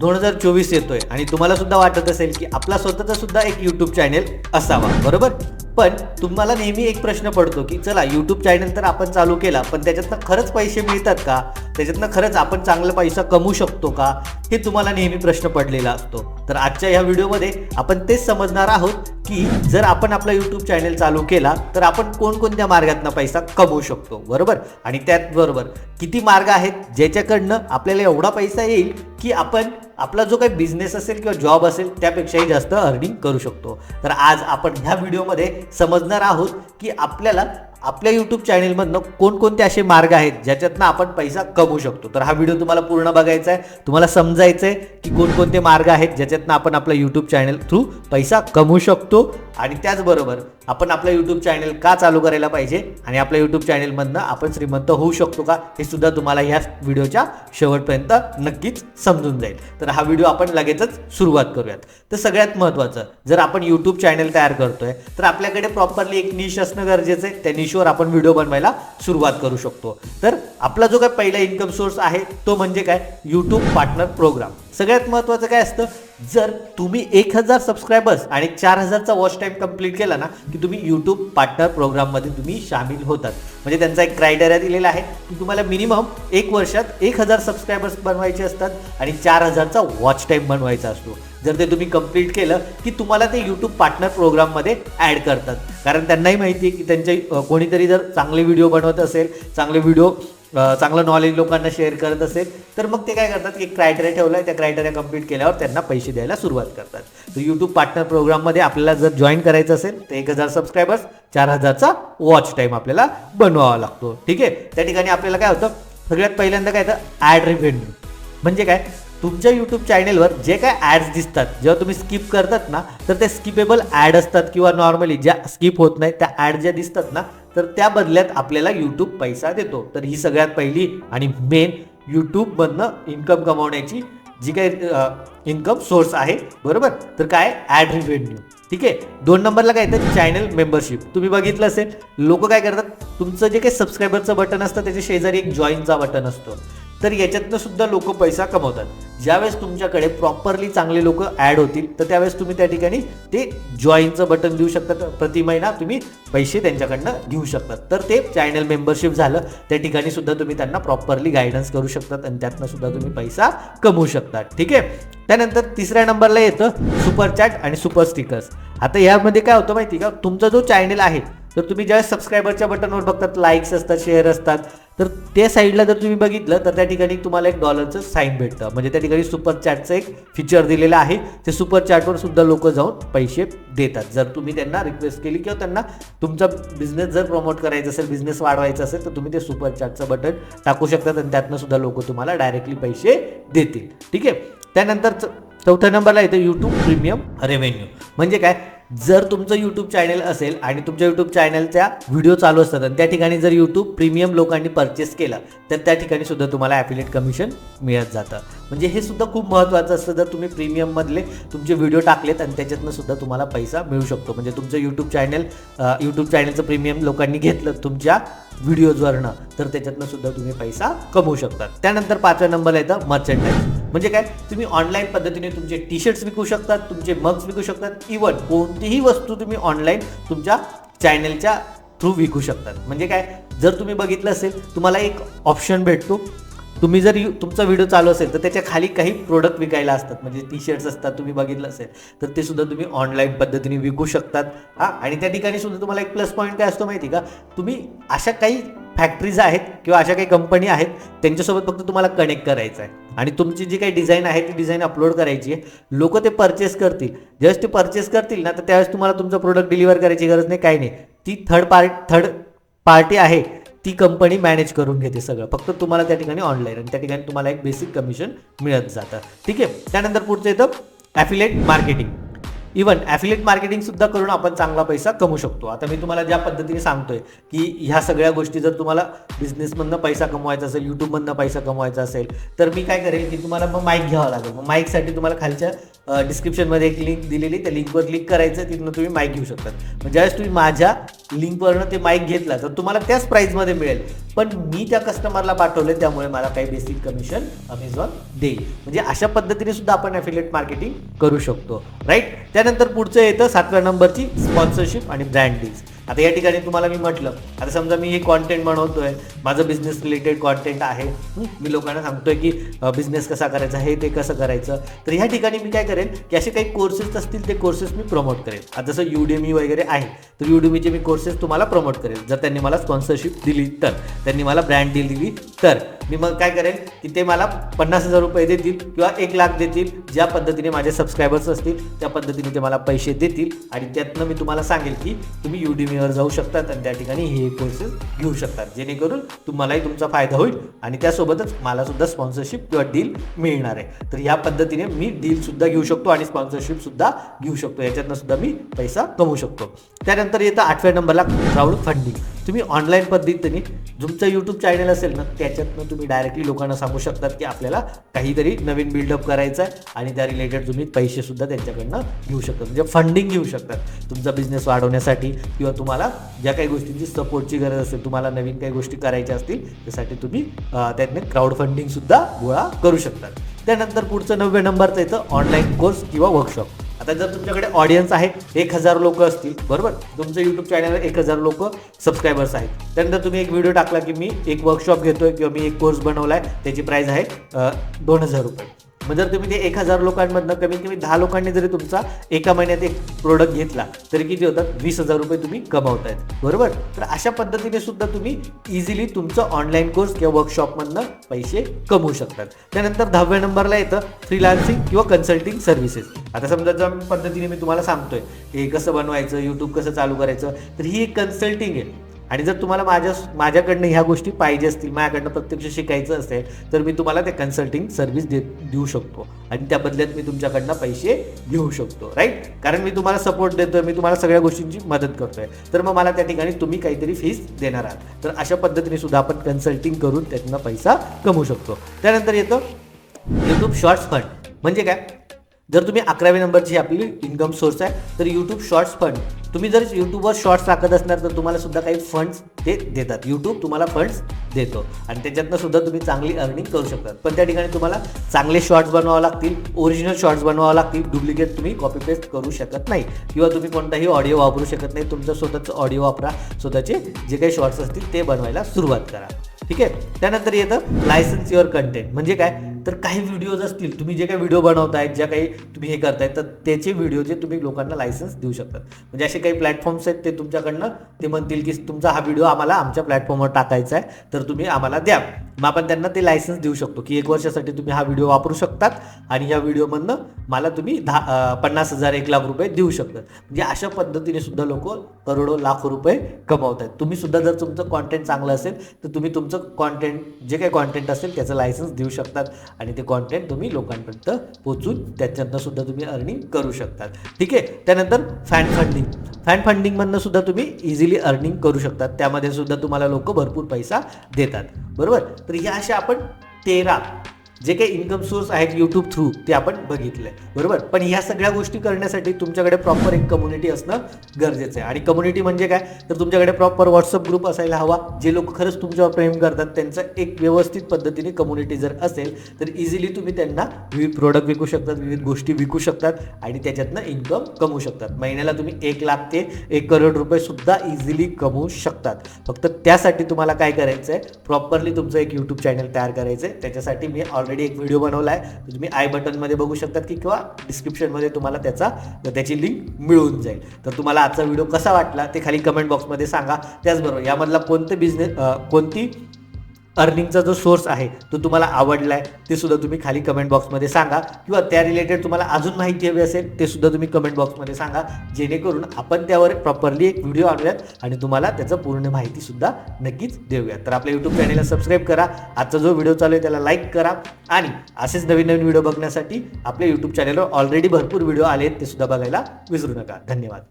दोन हजार चोवीस येतोय आणि तुम्हाला सुद्धा वाटत असेल की आपला स्वतःचा सुद्धा एक यूट्यूब चॅनेल असावा बरोबर? पण तुम्हाला नेहमी एक प्रश्न पडतो की चला यूट्यूब चॅनल तर आपण चालू केला पण त्याच्यातनं खरंच पैसे मिळतात का? त्याच्यातनं खरंच आपण चांगला पैसा कमवू शकतो का हे तुम्हाला नेहमी प्रश्न पडलेला असतो. तर आजच्या ह्या व्हिडिओमध्ये आपण तेच समजणार आहोत की जर आपण आपला यूट्यूब चॅनल चालू केला तर आपण कोणकोणत्या मार्गातनं पैसा कमवू शकतो बरोबर? आणि त्याचबरोबर किती मार्ग आहेत ज्याच्याकडनं आपल्याला एवढा पैसा येईल की आपण आपला जो काही बिझनेस असेल किंवा जॉब असेल त्यापेक्षाही जास्त अर्निंग करू शकतो. तर आज आपण ह्या व्हिडिओमध्ये समजणार आहोत की आपल्याला आपल्या यूट्यूब चॅनेलमधनं कोणकोणते असे मार्ग आहेत ज्याच्यातनं आपण पैसा कमवू शकतो? तर हा व्हिडिओ तुम्हाला पूर्ण बघायचा आहे. तुम्हाला समजायचं आहे की कोणकोणते मार्ग आहेत ज्याच्यातनं आपण आपलं यूट्यूब चॅनल थ्रू पैसा कमवू शकतो. आणि त्याचबरोबर आपण आपलं यूट्यूब चॅनेल का चालू करायला पाहिजे आणि आपल्या यूट्यूब चॅनलमधनं आपण श्रीमंत होऊ शकतो का हे सुद्धा तुम्हाला या व्हिडिओच्या शेवटपर्यंत नक्कीच समजून जाईल. तर हा व्हिडिओ आपण लगेचच सुरुवात करूयात. तर सगळ्यात महत्त्वाचं जर आपण यूट्यूब चॅनेल तयार करतोय तर आपल्याकडे प्रॉपरली एक निश असणं गरजेचं आहे. त्या निश निशवर आपण व्हिडिओ बनवायला सुरुवात करू शकतो. तर आपला जो काय पहिला इन्कम सोर्स आहे तो म्हणजे काय? यूट्यूब पार्टनर प्रोग्राम सगळ्यात महत्त्वाचं काय असतं? जर तुम्ही एक हजार सबस्क्रायबर्स आणि चार हजारचा वॉच टाईम कंप्लीट केला ना की तुम्ही यूट्यूब पार्टनर प्रोग्राममध्ये तुम्ही सामील होतात. म्हणजे त्यांचा एक क्रायटेरिया दिलेला आहे की तुम्हाला मिनिमम एक वर्षात एक हजार सबस्क्रायबर्स बनवायचे असतात आणि चार हजारचा वॉच टाईम बनवायचा असतो. जर ते तुम्ही कंप्लीट केलं की तुम्हाला ते यूट्यूब पार्टनर प्रोग्राममध्ये ॲड करतात. कारण त्यांनाही माहिती आहे की त्यांचे कोणीतरी जर चांगले व्हिडिओ बनवत असेल चांगले व्हिडिओ चांगलं नॉलेज लोकांना शेअर करत असेल तर मग ते काय करतात की क्रायटेरिया ठेवला आहे त्या क्रायटेरिया कंप्लीट केल्यावर त्यांना पैसे द्यायला सुरुवात करतात. तर यूट्यूब पार्टनर प्रोग्राममध्ये आपल्याला जर जॉईन करायचं असेल तर एक हजार सबस्क्रायबर्स चार हजारचा वॉच टाईम आपल्याला बनवावा लागतो. ठीक आहे? त्या ठिकाणी आपल्याला काय होतं? सगळ्यात पहिल्यांदा काय तर ॲड रिव्हेन्यू म्हणजे काय? तुमच्या यूट्यूब चॅनेलवर जे काय ॲड्स दिसतात जेव्हा तुम्ही स्किप करतात ना तर ते स्किपेबल ॲड असतात किंवा नॉर्मली ज्या स्किप होत नाही त्या ॲड ज्या दिसतात ना तर त्या बदल्यात आपल्याला यूट्यूब पैसा देतो. तर ही सगळ्यात पहिली आणि मेन यूट्यूबमधनं इन्कम कमावण्याची जी काही इन्कम सोर्स आहे बरोबर? तर काय? ॲड रिव्हेन्यू ठीक आहे? दोन नंबरला काय येतं? चॅनल मेंबरशिप तुम्ही बघितलं असेल लोक काय करतात? तुमचं जे काही सबस्क्रायबरचं बटन असतं त्याच्या शेजारी एक जॉईनचा बटन असतो. तर याच्यातनं सुद्धा लोक पैसा कमवतात. ज्यावेळेस तुमच्याकडे प्रॉपरली चांगले लोक ॲड होतील तर त्यावेळेस तुम्ही त्या ठिकाणी ते जॉईनचं बटन देऊ शकतात प्रति महिना तुम्ही पैसे त्यांच्याकडनं घेऊ शकतात तर ते चॅनल मेंबरशिप झालं त्या ठिकाणी सुद्धा तुम्ही त्यांना प्रॉपरली गायडन्स करू शकतात आणि त्यातनं सुद्धा तुम्ही पैसा कमवू शकतात. ठीक आहे? त्यानंतर तिसऱ्या नंबरला येतं सुपर चॅट आणि सुपर स्टिकर्स आता यामध्ये काय होतं माहिती का? तुमचा जो चॅनल आहे तर तुम्ही ज्यावेळेस सबस्क्रायबरच्या बटनवर बघतात लाईक्स असतात शेअर असतात तर ते साईडला जर तुम्ही बघितलं तर त्या ठिकाणी तुम्हाला एक डॉलरचं साईन भेटतं. म्हणजे त्या ठिकाणी सुपर चॅटचं एक फीचर दिलेलं आहे. ते सुपर चॅटवर सुद्धा लोक जाऊन पैसे देतात. जर तुम्ही त्यांना रिक्वेस्ट केली किंवा त्यांना तुमचा बिझनेस जर प्रमोट करायचा असेल बिझनेस वाढवायचा असेल तर तुम्ही ते सुपर चॅटचं बटन टाकू शकतात आणि त्यातनं सुद्धा लोक तुम्हाला डायरेक्टली पैसे देतील. ठीक आहे? त्यानंतर च- चौथ्या नंबरला येतं यूट्यूब प्रीमियम रेव्हेन्यू म्हणजे काय? जर तुमचं यूट्यूब चॅनल असेल आणि तुमच्या यूट्यूब चॅनलच्या व्हिडिओ चालू असतात आणि त्या ठिकाणी जर यूट्यूब प्रीमियम लोकांनी परचेस केलं तर त्या ठिकाणी सुद्धा तुम्हाला ॲफिलेट कमिशन मिळत जातं. म्हणजे हे सुद्धा खूप महत्त्वाचं असतं. जर तुम्ही प्रीमियममधले तुमचे व्हिडिओ टाकलेत आणि त्याच्यातनं सुद्धा तुम्हाला पैसा मिळू शकतो. म्हणजे तुमचं यूट्यूब चॅनल यूट्यूब चॅनलचं प्रीमियम लोकांनी घेतलं तुमच्या व्हिडिओजवरनं तर त्याच्यातनं सुद्धा तुम्ही पैसा कमवू शकतात त्यानंतर पाचव्या नंबरला येतं मर्चंडाईज म्हणजे काय? तुम्ही ऑनलाईन पद्धतीने तुमचे टी शर्ट्स विकू शकतात तुमचे मग्स विकू शकतात इवन कोणतीही वस्तू तुम्ही ऑनलाईन तुमच्या चॅनलच्या थ्रू विकू शकतात म्हणजे काय? जर तुम्ही बघितलं असेल तुम्हाला एक ऑप्शन भेटतो. तुम्ही जर यू तुमचा व्हिडिओ चालू असेल तर त्याच्याखाली काही प्रोडक्ट विकायला असतात. म्हणजे टी शर्ट्स असतात तुम्ही बघितलं असेल तर ते सुद्धा तुम्ही ऑनलाईन पद्धतीने विकू शकतात. हां आणि त्या ठिकाणी सुद्धा तुम्हाला एक प्लस पॉईंट काय असतो माहिती का? तुम्ही अशा काही फॅक्टरीज आहेत किंवा अशा काही कंपनी आहेत त्यांच्यासोबत फक्त तुम्हाला कनेक्ट करायचं आहे आणि तुमची जी काही डिझाईन आहे ती डिझाईन अपलोड करायची आहे. लोक ते परचेस करतील. ज्यावेळेस ते परचेस करतील ना तर त्यावेळेस तुम्हाला तुमचं प्रोडक्ट डिलिव्हर करायची गरज नाही काही नाही. ती थर्ड पार्ट थर्ड पार्टी आहे ती कंपनी मॅनेज करून घेते सगळं. फक्त तुम्हाला त्या ठिकाणी ऑनलाईन आणि त्या ठिकाणी तुम्हाला एक बेसिक कमिशन मिळत जातं. ठीक आहे? त्यानंतर पुढचं येतं affiliate marketing even affiliate marketing सुद्धा करून आपण चांगला पैसा कमवू शकतो. आता मी तुम्हाला ज्या पद्धतीने सांगतोय की ह्या सगळ्या गोष्टी जर तुम्हाला बिझनेसमधनं पैसा कमवायचा असेल यूट्यूबमधनं पैसा कमवायचा असेल तर मी काय करेल की तुम्हाला मग माईक घ्यावा लागेल. मग माईकसाठी तुम्हाला खालच्या डिस्क्रिप्शनमध्ये एक लिंक दिलेली त्या लिंकवर क्लिक करायचं तिथून तुम्ही माईक घेऊ शकतात. मग ज्यावेळेस तुम्ही माझ्या लिंकवरनं ते माईक घेतला तर तुम्हाला त्याच प्राईजमध्ये मिळेल. पण मी त्या कस्टमरला पाठवले त्यामुळे मला काही बेसिक कमिशन अमेझॉन देईल. म्हणजे अशा पद्धतीने सुद्धा आपण ॲफिलेट मार्केटिंग करू शकतो. राईट त्यानंतर पुढचं येतं सातव्या नंबरची स्पॉन्सरशिप आणि ब्रँड डील्स आता या ठिकाणी तुम्हाला मी म्हटलं आता समजा मी हे कॉन्टेंट बनवतोय माझं बिझनेस रिलेटेड कॉन्टेंट आहे मी लोकांना सांगतोय की बिझनेस कसा करायचा हे ते कसं करायचं तर ह्या ठिकाणी मी काय करेन की असे काही कोर्सेस असतील ते कोर्सेस मी प्रमोट करेन. आता जसं युडेमी वगैरे आहे तर युडेमीचे मी कोर्सेस तुम्हाला प्रमोट करेन. जर त्यांनी मला स्पॉन्सरशिप दिली तर त्यांनी मला ब्रँड डील दिली तर मी मग काय करेन की ते मला पन्नास हजार रुपये देतील किंवा एक लाख देतील ज्या पद्धतीने माझे सबस्क्रायबर्स असतील त्या पद्धतीने ते मला पैसे देतील आणि त्यातनं मी तुम्हाला सांगेल की तुम्ही युडीमीवर जाऊ शकतात आणि त्या ठिकाणी हे कोर्सेस घेऊ शकतात. जेणेकरून तुम्हालाही तुमचा फायदा होईल आणि त्यासोबतच मला सुद्धा स्पॉन्सरशिप किंवा डील मिळणार आहे. तर या पद्धतीने मी डील सुद्धा घेऊ शकतो आणि स्पॉन्सरशिप सुद्धा घेऊ शकतो. याच्यातनं सुद्धा मी पैसा कमवू शकतो. त्यानंतर येतं आठव्या नंबरला क्राऊड फंडिंग तुम्ही ऑनलाईन पद्धतीने तुमचं यूट्यूब चॅनल असेल ना त्याच्यातनं तुम्ही डायरेक्टली लोकांना सांगू शकतात की आपल्याला काहीतरी नवीन बिल्डअप करायचं आहे आणि त्या रिलेटेड तुम्ही पैसेसुद्धा त्यांच्याकडनं घेऊ शकता म्हणजे फंडिंग घेऊ शकतात. तुमचा बिझनेस वाढवण्यासाठी किंवा तुम्हाला ज्या काही गोष्टींची सपोर्टची गरज असेल तुम्हाला नवीन काही गोष्टी करायच्या असतील त्यासाठी तुम्ही त्यातनं क्राऊड फंडिंगसुद्धा गोळा करू शकतात. त्यानंतर पुढचं नव्या नंबरचं येतं ऑनलाईन कोर्स किंवा वर्कशॉप आता जर तुमच्याकडे ऑडियन्स आहे एक हजार लोक असतील बरोबर? तुमचं यूट्यूब चॅनलवर एक हजार लोक सबस्क्रायबर्स आहेत. त्यानंतर तुम्ही एक व्हिडिओ टाकला की मी एक वर्कशॉप घेतोय किंवा मी एक कोर्स बनवला आहे त्याची प्राईस आहे दोन हजार रुपये. मग जर तुम्ही ते एक हजार लोकांमधनं कमीत कमी दहा लोकांनी जरी तुमचा एका महिन्यात एक प्रोडक्ट घेतला तरी किती होतात? वीस हजार रुपये तुम्ही कमावतायत. बरोबर? तर अशा पद्धतीने सुद्धा तुम्ही इझिली तुमचं ऑनलाईन कोर्स किंवा वर्कशॉपमधनं पैसे कमवू शकतात. त्यानंतर दहाव्या नंबरला येतं फ्रीलान्सिंग किंवा कन्सल्टिंग सर्व्हिसेस आता समजा ज्या पद्धतीने मी तुम्हाला सांगतोय हे कसं बनवायचं यूट्यूब कसं चालू करायचं तर ही एक कन्सल्टिंग आहे. आणि जर तुम्हाला माझ्या माझ्याकडनं ह्या गोष्टी पाहिजे असतील माझ्याकडनं प्रत्यक्ष शिकायचं असेल तर मी तुम्हाला ते कन्सल्टिंग सर्व्हिस दे देऊ शकतो. आणि त्या बदल्यात मी तुमच्याकडनं पैसे घेऊ शकतो राईट कारण मी तुम्हाला सपोर्ट देतोय मी तुम्हाला सगळ्या गोष्टींची मदत करतोय. तर मग मला त्या ठिकाणी तुम्ही काहीतरी फीस देणार आहात. तर अशा पद्धतीने सुद्धा आपण कन्सल्टिंग करून त्यातनं पैसा कमवू शकतो. त्यानंतर येतं यूट्यूब शॉर्ट्स फंड म्हणजे काय? जर तुम्ही अकरावी नंबरची आपली इन्कम सोर्स आहे तर यूट्यूब शॉर्ट्स फंड तुम्ही जर यूट्यूबवर शॉर्ट्स टाकत असणार तर तुम्हाला सुद्धा काही फंड्स ते देतात. यूट्यूब तुम्हाला फंड्स देतो. आणि त्याच्यातनं सुद्धा तुम्ही चांगली अर्निंग करू शकतात. पण त्या ठिकाणी तुम्हाला चांगले शॉर्ट्स बनवावं लागतील ओरिजिनल शॉर्ट्स बनवावं लागतील डुप्लिकेट तुम्ही कॉपी पेस्ट करू शकत नाही. किंवा तुम्ही कोणताही ऑडिओ वापरू शकत नाही. तुमचं स्वतःचं ऑडिओ वापरा. स्वतःचे जे काही शॉर्ट्स असतील ते बनवायला सुरुवात करा. ठीक आहे? त्यानंतर येतं लायसन्स युअर कंटेंट म्हणजे काय? तर काही व्हिडिओज असतील तुम्ही जे काही व्हिडिओ बनवतायत ज्या काही तुम्ही हे करताय तर त्याचे व्हिडिओ जे तुम्ही लोकांना लायसन्स देऊ शकतात. म्हणजे असे काही प्लॅटफॉर्म्स आहेत ते तुमच्याकडनं ते म्हणतील की तुमचा हा व्हिडिओ आम्हाला आमच्या प्लॅटफॉर्मवर टाकायचा आहे तर तुम्ही आम्हाला द्या. मग आपण त्यांना ते लायसन्स देऊ शकतो की एक वर्षासाठी तुम्ही हा व्हिडिओ वापरू शकतात आणि या व्हिडिओमधनं मला तुम्ही दहा पन्नास हजार एक लाख रुपये देऊ शकतात. म्हणजे अशा पद्धतीने सुद्धा लोक करोडो लाख रुपये कमवत आहेत तुम्ही सुद्धा जर तुमचं कॉन्टेंट चांगलं असेल तर तुम्ही तुमचं कॉन्टेंट जे काही कॉन्टेंट असेल त्याचं लायसन्स देऊ शकतात आणि ते कॉन्टेंट तुम्ही लोकांपर्यंत पोचून त्याच्यातनंसुद्धा तुम्ही अर्निंग करू शकतात. ठीक आहे? त्यानंतर फॅन फंडिंग फॅन फंडिंगमधनं सुद्धा तुम्ही इझिली अर्निंग करू शकतात. त्यामध्ये सुद्धा तुम्हाला लोक भरपूर पैसा देतात. बरोबर? तर ह्या अशा आपण तेरा जे काही इन्कम सोर्स आहेत यूट्यूब थ्रू ते आपण बघितलं आहे बरोबर? पण ह्या सगळ्या गोष्टी करण्यासाठी तुमच्याकडे प्रॉपर एक कम्युनिटी असणं गरजेचं आहे. आणि कम्युनिटी म्हणजे काय? तर तुमच्याकडे प्रॉपर व्हॉट्सअप ग्रुप असायला हवा जे लोक खरंच तुमच्यावर प्रेम करतात. त्यांचं एक व्यवस्थित पद्धतीने कम्युनिटी जर असेल तर इझिली तुम्ही त्यांना विविध प्रोडक्ट विकू शकतात विविध गोष्टी विकू शकतात आणि त्याच्यातनं इन्कम कमवू शकतात. महिन्याला तुम्ही एक लाख ते एक करोड रुपयेसुद्धा इझिली कमवू शकतात. फक्त त्यासाठी तुम्हाला काय करायचं आहे प्रॉपरली तुमचं एक यूट्यूब चॅनल तयार करायचं आहे त्याच्यासाठी मी ऑलरेडी एक व्हिडिओ बनवला आहे तुम्ही आय बटनमध्ये बघू शकतात की किंवा डिस्क्रिप्शनमध्ये तुम्हाला त्याचा त्याची लिंक मिळून जाईल. तर तुम्हाला आजचा व्हिडिओ कसा वाटला ते खाली कमेंट बॉक्समध्ये सांगा. त्याचबरोबर यामधला कोणते बिझनेस कोणती अर्निंगचा जो सोर्स आहे तो तुम्हाला आवडला आहे ते सुद्धा तुम्ही खाली कमेंट बॉक्समध्ये सांगा. किंवा त्या रिलेटेड तुम्हाला अजून माहिती हवी असेल ते सुद्धा तुम्ही कमेंट बॉक्समध्ये सांगा. जेणेकरून आपण त्यावर प्रॉपरली एक व्हिडिओ आणूयात आणि तुम्हाला त्याचं पूर्ण माहिती सुद्धा नक्कीच देऊयात. तर आपल्या यूट्यूब चॅनेलला सबस्क्राईब करा. आजचा जो व्हिडिओ चालू आहे त्याला लाईक करा. आणि असेच नवीन नवीन व्हिडिओ बघण्यासाठी आपल्या यूट्यूब चॅनेलवर ऑलरेडी भरपूर व्हिडिओ आले आहेत ते सुद्धा बघायला विसरू नका. धन्यवाद.